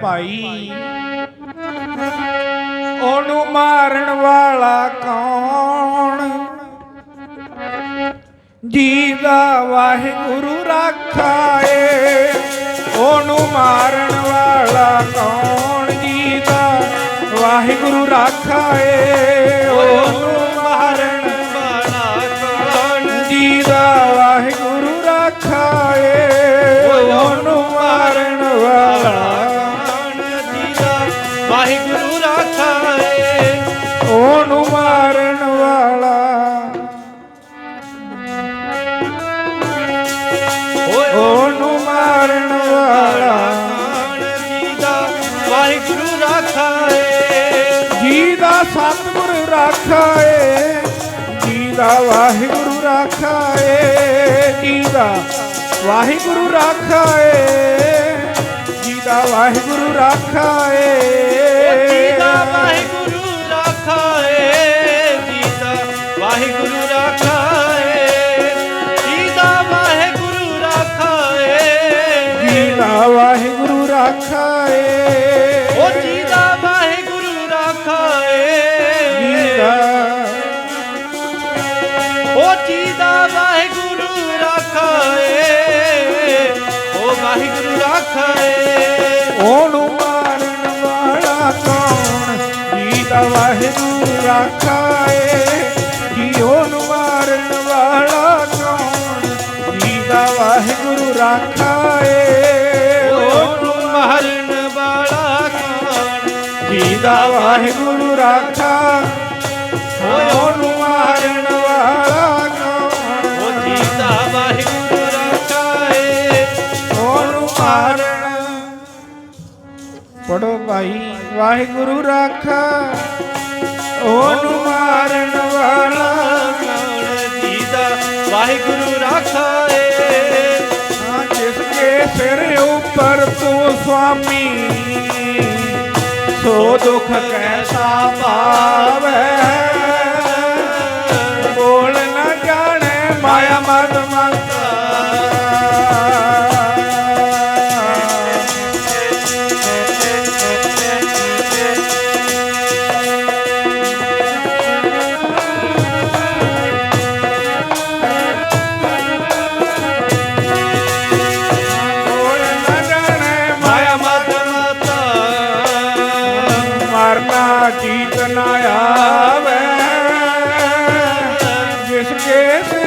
ਭਾਈ। ਉਹਨੂੰ ਮਾਰਨ ਵਾਲਾ ਕੌਣ? ਜੀ ਦਾ ਵਾਹਿਗੁਰੂ ਰਾਖਾ ਏ ਉਹਨੂੰ ਮਾਰਨ ਵਾਲਾ ਕੌਣ? ਜੀ ਦਾ ਵਾਹਿਗੁਰੂ ਰਾਖਾ ਏ ਉਹਨੂੰ ਰਾਖਾ ਏ ਜੀ ਦਾ ਸਤਿਗੁਰ ਰਾਖਾ ਏ ਜੀ ਦਾ ਵਾਹਿਗੁਰੂ ਰਾਖਾ ਏ ਜੀ ਦਾ ਵਾਹਿਗੁਰੂ ਰਾਖਾ ਏ ਜੀ ਦਾ ਵਾਹਿਗੁਰੂ ਰਾਖਾ ਏ ਜੀਦਾ ਵਾਹਿਗੁਰੂ ਰਾਖਾ ਏ ਜੀਦਾ ਵਾਹਿਗੁਰੂ ਰਾਖਾ ਜੀਦਾ ਵਾਹਿਗੁਰੂ ਰਾਖਾ ਏ ਓ ਵਾਹਿਗੁਰੂ ਰਾਖਾ ਏ ਉਹਨੂੰ ਮਾਰਨ ਵਾਲਾ ਕੌਣ? ਜੀ ਦਾ ਵਾਹਿਗੁਰੂ ਰਾਖਾ ਏ ਜੀ ਉਹਨੂੰ ਮਾਰਨ ਵਾਲਾ ਕੌਣ? ਜੀ ਦਾ ਵਾਹਿਗੁਰੂ ਰਾਖਾ ਏ ਉਹਨੂੰ ਮਹਰਨ ਵਾਲਾ ਕੌਣ? ਜੀ ਦਾ ਵਾਹਿਗੁਰੂ ਰਾਖਾ। ਉਹਨੂੰ पढ़ो भाई वाहे राख राखा मारण वाला दीदा राख जिसके सिर उपर तू स्वामी सो दुख कैसा पाव बोल न जाने माया मत मत ਚੀਤ ਨਾ ਆਵੇ ਜਿਸ ਕੇ